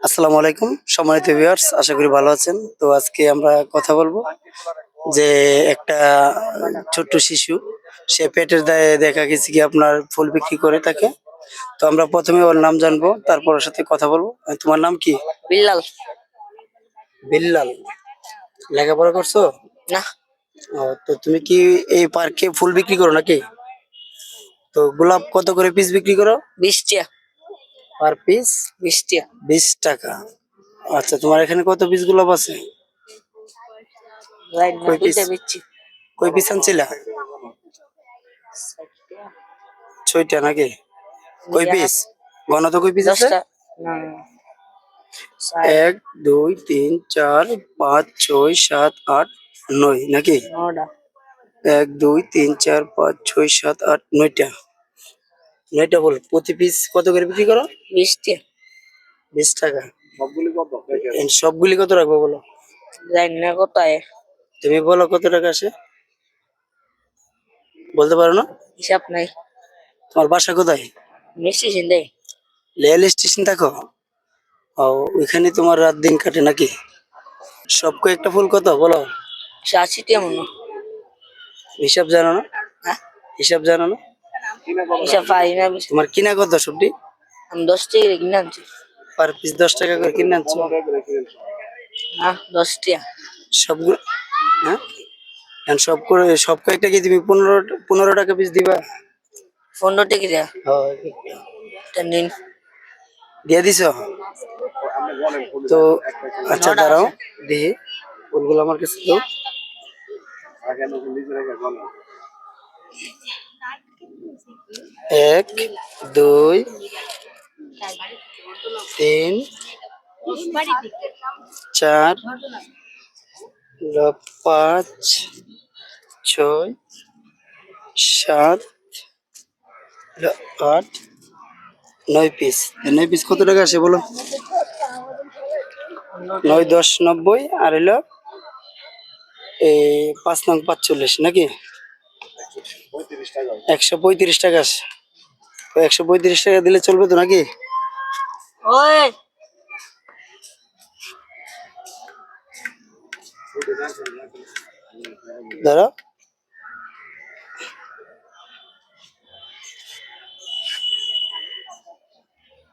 আসসালামু আলাইকুম সম্মানিত ভিউয়ার্স আশা করি ভালো আছেন। তো আজকে আমরা কথা বলব যে একটা ছোট্ট শিশু সে পেটের দায়ে দেখা গেছে কি আপনার ফুল বিক্রি করে থাকে তো আমরা প্রথমে ওর নাম জানব তারপর ওর সাথে কথা বলব। তোমার নাম কি? বিল্লাল। বিল্লাল। লেখাপড়া করছ? না। ও, তো তুমি কি এই পার্কে ফুল বিক্রি করো নাকি? তো গোলাপ কত করে পিস বিক্রি করো? বিশ টিয়া পার পিস বিশ টিয়া বিশ টাকা। আচ্ছা তোমার এখানে কত পিস গোলাপ আছে কই পিস আনছিলা? ছয়টা। নাকি? কই পিস গণ তো কই পিস আছে? এক দুই তিন চার পাঁচ ছয় সাত আট নয় নাকি? এক দুই তিন চার পাঁচ ছয় সাত আট নয়টা। নয়টা বল প্রতি পিস কত করে বিক্রি করো? বিশ টিয়া বিশ টাকা। এই সবগুলি কত রাখব বলো? রাইট না কোথায়। তুমি বলো কত টাকা আসে? বলতে পারো না? হিসাব নাই। তোমার বাসা কোথায়? মিষ্টি চিন্তাই রেল স্টেশন দেখো? ও ওইখানে তোমার রাত দিন কাটে নাকি? সব কয়েকটা ফুল কত বলো? আশি টিয়া মনে হিসাব জানো না? হ্যাঁ? হিসাব জানো না? হিসাব পারি না তোমার কিনা কত সবটি আমি দশ টাকা কিনে আনছি। পার পিস দশ টাকা করে কিনে আনছো? না দশ টিয়া সবগুলো? হ্যাঁ? সব করে সব কয়েকটা কি তুমি পনেরো পনেরো টাকা পিস দিবা। পনেরো টাকা দেয়া। নিন। দিয়ে দিছ? তো আচ্ছা দাঁড়াও। দেখি ফুলগুলো আমার কাছে দাও। এক, দুই, তিন, চার পাঁচ, ছয়, সাত আট, নয় পিস নয় পিস কত টাকা আসে বলো? নয়, দশ, নব্বই, আর হলো এই পাঁচ নং পাঁচচল্লিশ, নাকি? একশো পঁয়ত্রিশ টাকা আসে তো একশো পঁয়ত্রিশ টাকা দিলে চলবে তো নাকি? ওই। ধরো।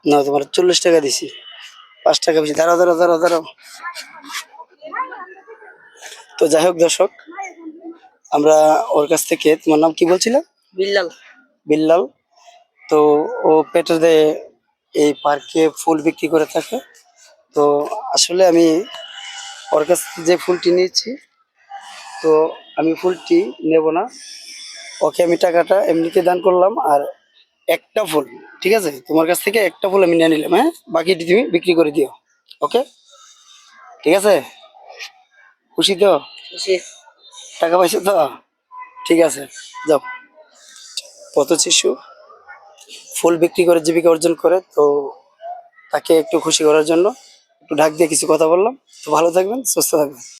না তোমার চল্লিশ টাকা দিছি। পাঁচ টাকা বেশি। দাঁড়াও দাঁড়াও দাঁড়াও দাঁড়াও। তো যাই হোক দর্শক আমরা ওর কাছ থেকে তোমার নাম কি বলছিলে? বিল্লাল। বিল্লাল। তো ও পেটের দিয়ে এই পার্কে ফুল বিক্রি করে থাকে। তো আসলে আমি ওর কাছ থেকে যে ফুলটি নিয়েছি তো আমি ফুলটি নেব না। ওকে আমি টাকাটা এমনিতে দান করলাম আর একটা ফুল ঠিক আছে? তোমার কাছ থেকে একটা ফুল আমি নিয়ে নিলাম হ্যাঁ? বাকিটি তুমি বিক্রি করে দিও ওকে? ঠিক আছে? খুশি তো? খুশি। টাকা পয়সা তো? ঠিক আছে, যাও। পথ শিশু, ফুল বিক্রি করে জীবিকা অর্জন করে, তো তাকে একটু খুশি করার জন্য একটু ঢাক দিয়ে কিছু কথা বললাম। তো ভালো থাকবেন, সুস্থ থাকবেন।